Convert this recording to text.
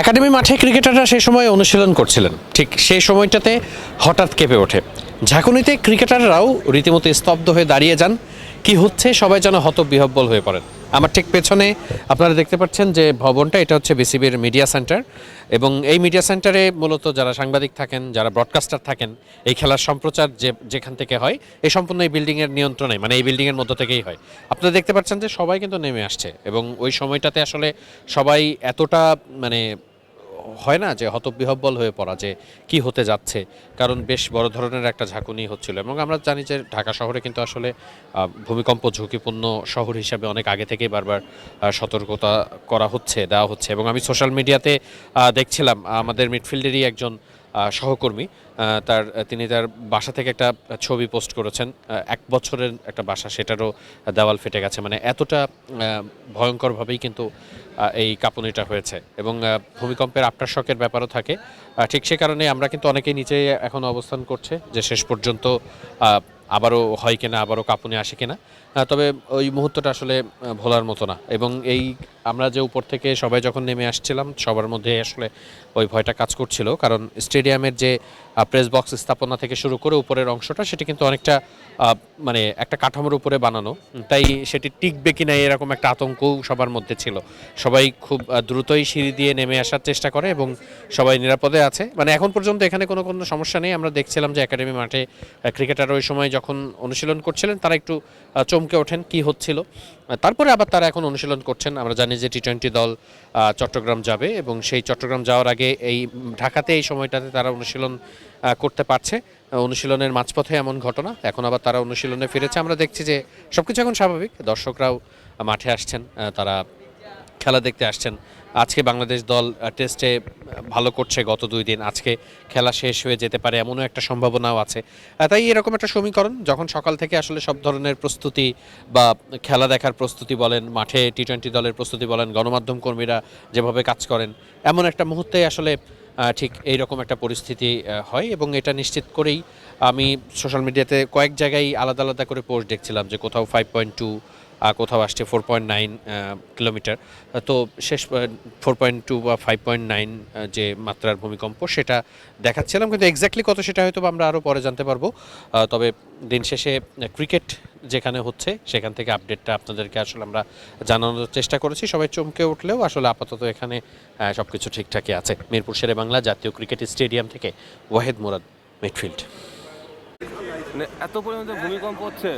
Academy মাঠে ক্রিকেটাররা সেই সময় অনুশীলন করছিলেন। ঠিক সেই সময়টাতে হঠাৎ কেঁপে ওঠে। ঝাঁকুনিতে ক্রিকেটাররাও রীতিমতো স্তব্ধ হয়ে দাঁড়িয়ে যান। কি হচ্ছে সবাই যেন হতবিহব্বল হয়ে পড়েন। আমার ঠিক পেছনে আপনারা দেখতে পাচ্ছেন যে ভবনটা, এটা হচ্ছে বিসিবির মিডিয়া সেন্টার এবং এই মিডিয়া সেন্টারে মূলত যারা সাংবাদিক থাকেন, যারা ব্রডকাস্টার থাকেন, এই খেলার সম্প্রচার যে, যেখান থেকে হয়, এই সম্পূর্ণ এই বিল্ডিংয়ের নিয়ন্ত্রণে মানে এই বিল্ডিংয়ের মধ্য থেকেই হয়। আপনারা দেখতে পাচ্ছেন যে সবাই কিন্তু নেমে আসছে এবং ওই সময়টাতে আসলে সবাই এতটা মানে হয় না যে হতবিহব্বল হয়ে পড়া যে কি হতে যাচ্ছে। কারণ বেশ বড় ধরনের একটা ঝাঁকুনি হচ্ছিল এবং আমরা জানি যে ঢাকা শহরে কিন্তু আসলে ভূমিকম্প ঝুঁকিপূর্ণ শহর হিসাবে অনেক আগে থেকেই বারবার সতর্কতা করা হচ্ছে, দেওয়া হচ্ছে এবং আমি সোশ্যাল মিডিয়াতে দেখছিলাম আমাদের মিডফিল্ডেরই একজন সহকর্মী তার, তিনি তার বাসা থেকে একটা ছবি পোস্ট করেছেন। এক বছরের একটা বাসা, সেটারও দেওয়াল ফেটে গেছে। মানে এতটা ভয়ঙ্করভাবেই কিন্তু এই কাঁপুনিটা হয়েছে। এবং ভূমিকম্পের আফটার শকের ব্যাপারও থাকে। ঠিক সে কারণে আমরা কিন্তু অনেকেই নিচে এখন অবস্থান করছে যে শেষ পর্যন্ত আবারও হয় কিনা, আবারও কাঁপুনি আসে কিনা। তবে ওই মুহূর্তটা আসলে ভোলার মতো না। এবং এই আমরা যে উপর থেকে সবাই যখন নেমে আসছিলাম, সবার মধ্যে আসলে ওই ভয়টা কাজ করছিল। কারণ স্টেডিয়ামের যে প্রেস বক্স স্থাপনা থেকে শুরু করে উপরের অংশটা, সেটি কিন্তু অনেকটা মানে একটা কাঠামোর উপরে বানানো। তাই সেটি টিকবে কিনা এরকম একটা আতঙ্কও সবার মধ্যে ছিল। সবাই খুব দ্রুতই সিঁড়ি দিয়ে নেমে আসার চেষ্টা করে এবং সবাই নিরাপদে আছে। মানে এখন পর্যন্ত এখানে কোনো কোনো সমস্যা নেই। আমরা দেখছিলাম যে একাডেমি মাঠে ক্রিকেটার ওই সময় যখন অনুশীলন করছিলেন, তারা একটু চমকে ওঠেন কি হচ্ছিল। তারপরে আবার তারা এখন অনুশীলন করছেন। আমরা জানি যে টি টোয়েন্টি দল চট্টগ্রাম যাবে এবং সেই চট্টগ্রাম যাওয়ার আগে এই ঢাকাতে এই সময়টাতে তারা অনুশীলন করতে পারছে। অনুশীলনের মাঝপথে এমন ঘটনা, এখন আবার তারা অনুশীলনে ফিরেছে। আমরা দেখছি যে সব কিছু এখন স্বাভাবিক। দর্শকরাও মাঠে আসছেন তারা খেলা দেখতে আসছেন। আজকে বাংলাদেশ দল টেস্টে ভালো করছে গত দুই দিন। আজকে খেলা শেষ হয়ে যেতে পারে এমনও একটা সম্ভাবনাও আছে। তাই এরকম একটা সমীকরণ, যখন সকাল থেকে আসলে সব ধরনের প্রস্তুতি বা খেলা দেখার প্রস্তুতি বলেন, মাঠে টি টোয়েন্টি দলের প্রস্তুতি বলেন, গণমাধ্যম কর্মীরা যেভাবে কাজ করেন, এমন একটা মুহূর্তে আসলে ঠিক এই রকম একটা পরিস্থিতি হয় এবং এটা নিশ্চিত করেই আমি সোশ্যাল মিডিয়াতে কয়েক জায়গায় আলাদা আলাদা করে পোস্ট দেখছিলাম যে কোথাও ফাইভ পয়েন্ট টু কোথাও আসছে ফোর পয়েন্ট নাইন কিলোমিটার। তো শেষ ফোর পয়েন্ট টু বা ফাইভ পয়েন্ট নাইন যে মাত্রার ভূমিকম্প, সেটা দেখাচ্ছিলাম, কিন্তু এক্স্যাক্টলি কত সেটা হয়তো আমরা আরও পরে জানতে পারব। তবে দিন শেষে ক্রিকেট যেখানে হচ্ছে, সেখান থেকে আপডেটটা আপনাদেরকে আসলে আমরা জানানোর চেষ্টা করেছি। সবাই চমকে উঠলেও আসলে আপাতত এখানে সব কিছু ঠিকঠাকই আছে। মিরপুর শেরে বাংলা জাতীয় ক্রিকেট স্টেডিয়াম থেকে ওয়াহেদ মুরাদ মিডফিল্ড মানে এত পরিমাণে ভূমিকম্প হচ্ছে